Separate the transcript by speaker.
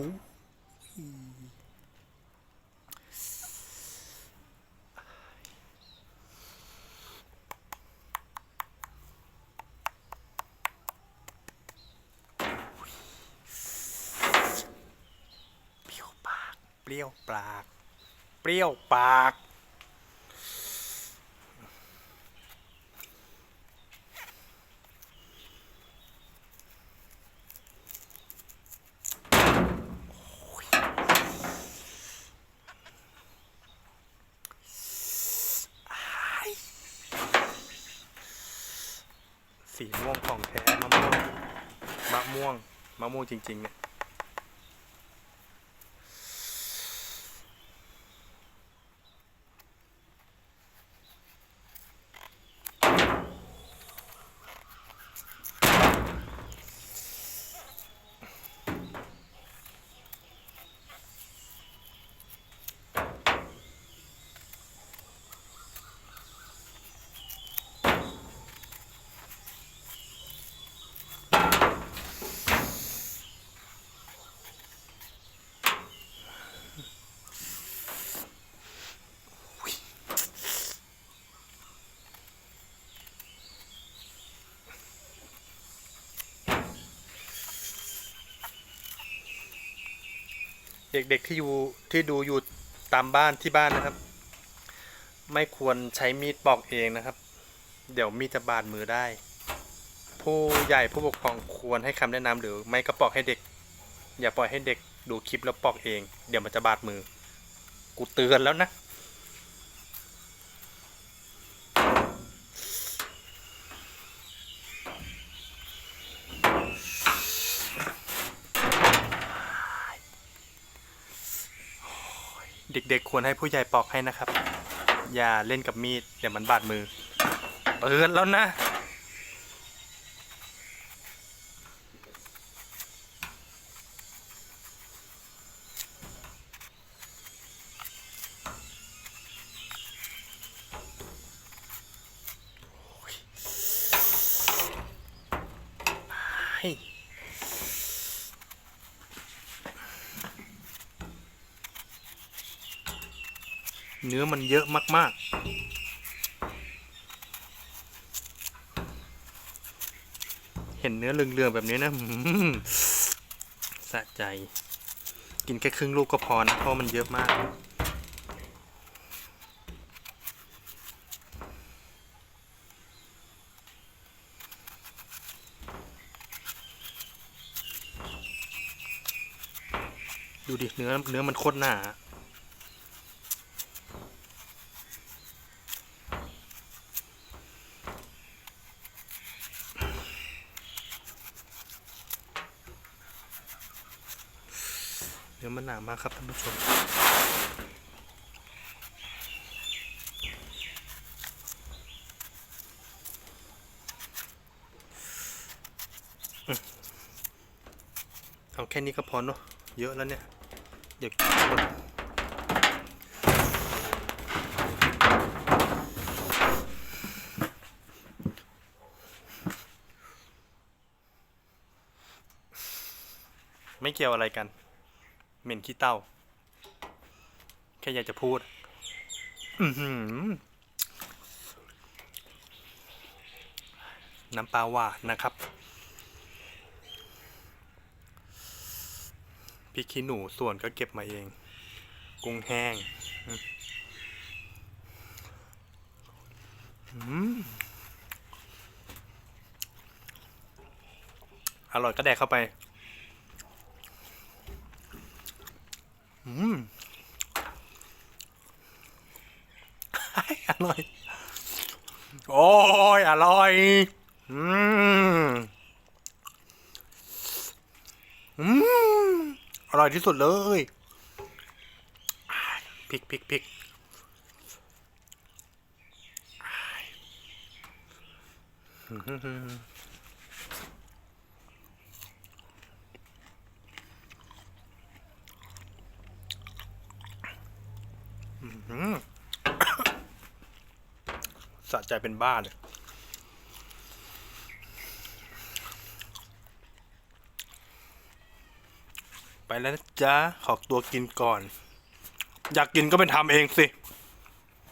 Speaker 1: เปรี้ยวปาก เปรี้ยวปาก เปรี้ยวปาก สีม่วงของแท้มะม่วงมะม่วงมะม่วงจริงๆเนี่ย เด็กๆที่อยู่ที่ดูอยู่ตามบ้านที่บ้านนะครับ ไม่ควรใช้มีดปอกเองนะครับ เดี๋ยวมีดจะบาดมือได้ ผู้ใหญ่ผู้ปกครองควรให้คำแนะนำหรือไม่ก็ปอกให้เด็ก อย่าปล่อยให้เด็กดูคลิปแล้วปอกเอง เดี๋ยวมันจะบาดมือ กูเตือนแล้วนะ เด็กๆ ควรให้ผู้ใหญ่ปอกให้นะครับ อย่าเล่นกับมีดเดี๋ยวมันบาดมือเตือนแล้วนะใเนื้อมันเยอะมาก ๆ เห็นเนื้อเลืองๆแบบนี้นะสะใจ กินแค่ครึ่งลูกก็พอนะ เพราะมันเยอะมาก ดูดิเนื้อเนื้อมันโคตรหนา เนื้อมันหนามากครับท่านผู้ชมเอาแค่นี้ก็พอเนอะเยอะแล้วเนี่ย เดี๋ยวไม่เกี่ยวอะไรกัน เหม็นขี้เต้า แค่อยากจะพูด อืน้ำปลาหวานนะครับพริกขี้หนูส่วนก็เก็บมาเอง กุ้งแห้งอร่อยก็แดกเข้าไป อืมอร่อย โอ้ย อร่อย อืม อืม อร่อยที่สุดเลยพริกพริกพริก สะใจเป็นบ้าเลยไปแล้วนะจ๊ะขอตัวกินก่อน อยากกินก็ไปทำเองสิ